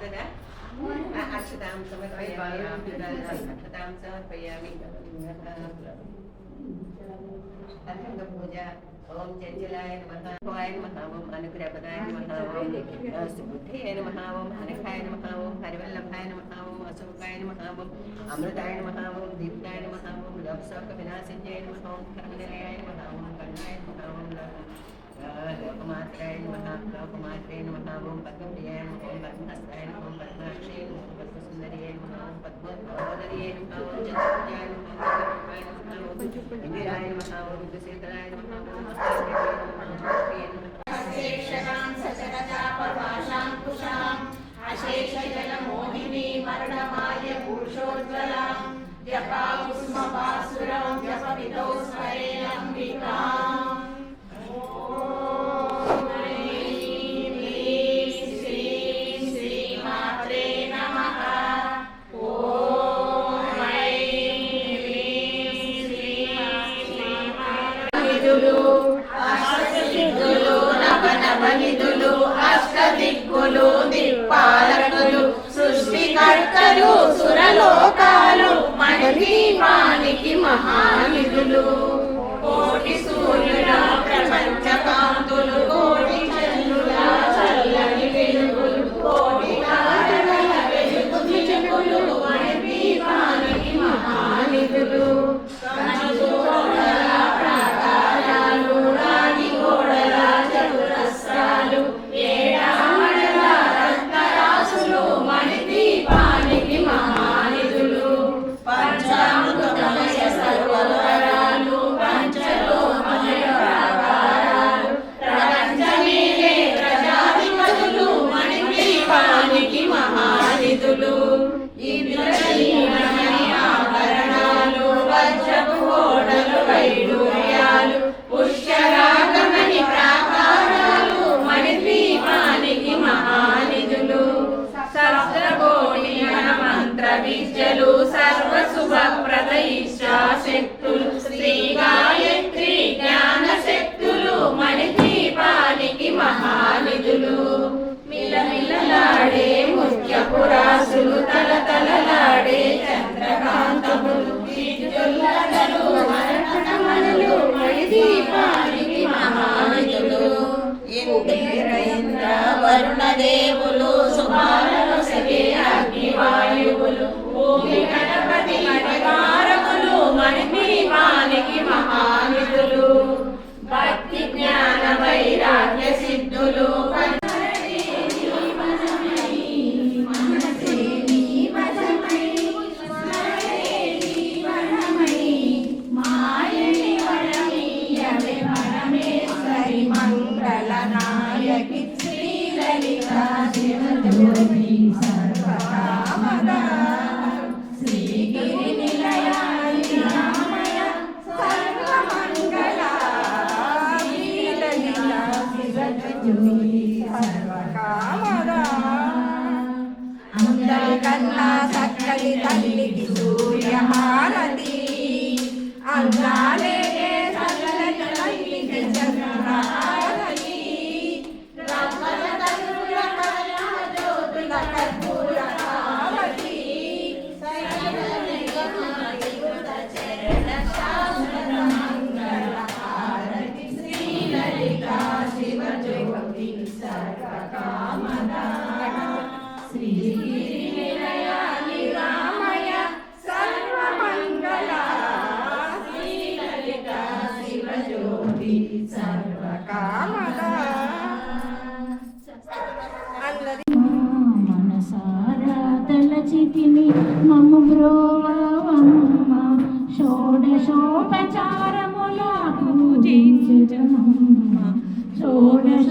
under that? Akshadam Samarpayami, Akshadam Samarpayami, Akshadam Puja, Om Chanjalaya Namaha, Hoaya Namaha, Om Anugrahpadaya Namaha, Om Subuddhaya Namaha, Om Hanakaya Namaha, Om Harivallabhaya Namaha, Om Asukaya Namaha, Om Amritaya Namaha, Om Deeptaya Namaha, Om Lapsaka Vinasanjaya Namaha, Om Kangalaya Namaha, Om Karnaya Namaha, Om Lakshmi. నమః ఓం లోకమాత్రాయ నమః లోకమాత్రాయ నమః ఓం పద్మప్రియాయ నమః ఓం పద్మహస్తాయ నమః ఓం పద్మాక్షయ నమః ఓం పద్మసుందరియాయ నమః ఓం పద్మోదరియాయ నమః ఓం చతుర్భుజాయ నమః ఓం చతుర్భుజాయ నమః ఓం ఇందిరాయ నమః ఓం విద్యుశేఖరాయ నమః ఓం మహాదేవాయ నమః ఓం ప్రియ నమః అశేషగాం సచరజాపపాశాంకుశాం అశేషజలమోహిని నవ నవ నిధులు అష్టదిక్కులు దిక్పాలకులు సృష్టికర్తలు సురలోకాలు మనకి మానికి మహానిధులు. కోటి సూర్యుల ప్రపంచ కాంతులు కోటి చంద్రుల చల్లని వెలుగులు కోటి తారల వెలుగు మనకి మానికి మహానిధులు. విద్యలు సర్వ శుభప్రద ఇష్టా శక్తులు. శ్రీ గాయత్రి జ్ఞాన శక్తులు మణిదీపానికి మహా సిద్ధులు అందరికన్నా చక్కని తల్లికి సూర్యహారతి. అందాలే తలచితిమి మమ్మ బ్రోవమ్మ షోడశోపచారముల పూజించమమ్మ షోడశోపచారముల